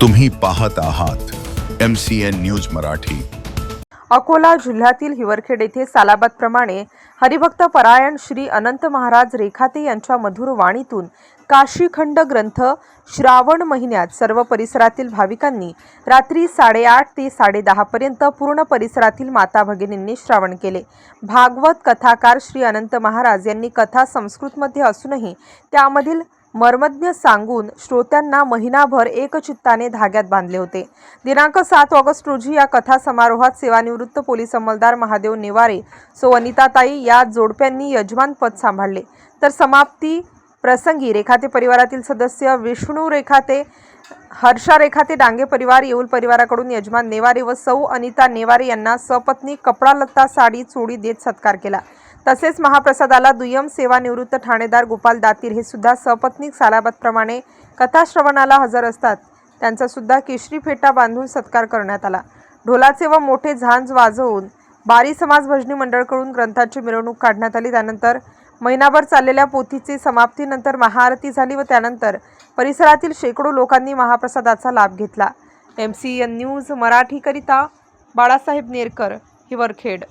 तुम्ही पाहत आहात M C N news Marathi. Akola जिल्ह्यातील हिवरखेड येथे सालाबादप्रमाणे हरिभक्त परायण श्री अनंत महाराज रेखाते यांच्या मधुर वाणीतून काशीखंड ग्रंथ श्रावण महिन्यात सर्व परिसरातील भाविकांनी रात्री साडेआठ ते साडेदहापर्यंत पूर्ण परिसरातील माता भगिनींनी श्रावण केले. भागवत कथाकार श्री अनंत महाराज यांनी कथा संस्कृतमध्ये असूनही त्यामधील मर्मज्ञ सांगून श्रोत्यांना महिनाभर एकचित्ताने धाग्यात बांधले होते. दिनांक सात ऑगस्ट रोजी या कथा समारोहात सेवानिवृत्त पोलीस अंमलदार महादेव नेवारे सो वनिताताई या जोडप्यांनी यजमानपद सांभाळले. तर समाप्ती प्रसंगी रेखाते परिवारातील सदस्य विष्णू रेखाते हर्षा रेखाते डांगे परिवार येऊल परिवाराकडून यजमान नेवारे व सौ अनिता नेवारे यांना सपत्नी कपडा लत्ता साडी चोडी देत सत्कार केला. तसेच महाप्रसादाला दुय्यम सेवानिवृत्त ठाणेदार गोपाल दातीर हे सुद्धा सपत्नीक सालाबादप्रमाणे कथाश्रवणाला हजर असतात. त्यांचा सुद्धा केशरी फेटा बांधून सत्कार करण्यात आला. ढोलाचे व मोठे झांज वाजवून बारी समाज भजनी मंडळकडून ग्रंथाची मिरवणूक काढण्यात आली. त्यानंतर महिनाभर चाललेल्या पोथीची समाप्तीनंतर महाआरती झाली व त्यानंतर परिसरातील शेकडो लोकांनी महाप्रसादाचा लाभ घेतला. एम सी एन न्यूज मराठीकरिता बाळासाहेब नेरकर हिवरखेड.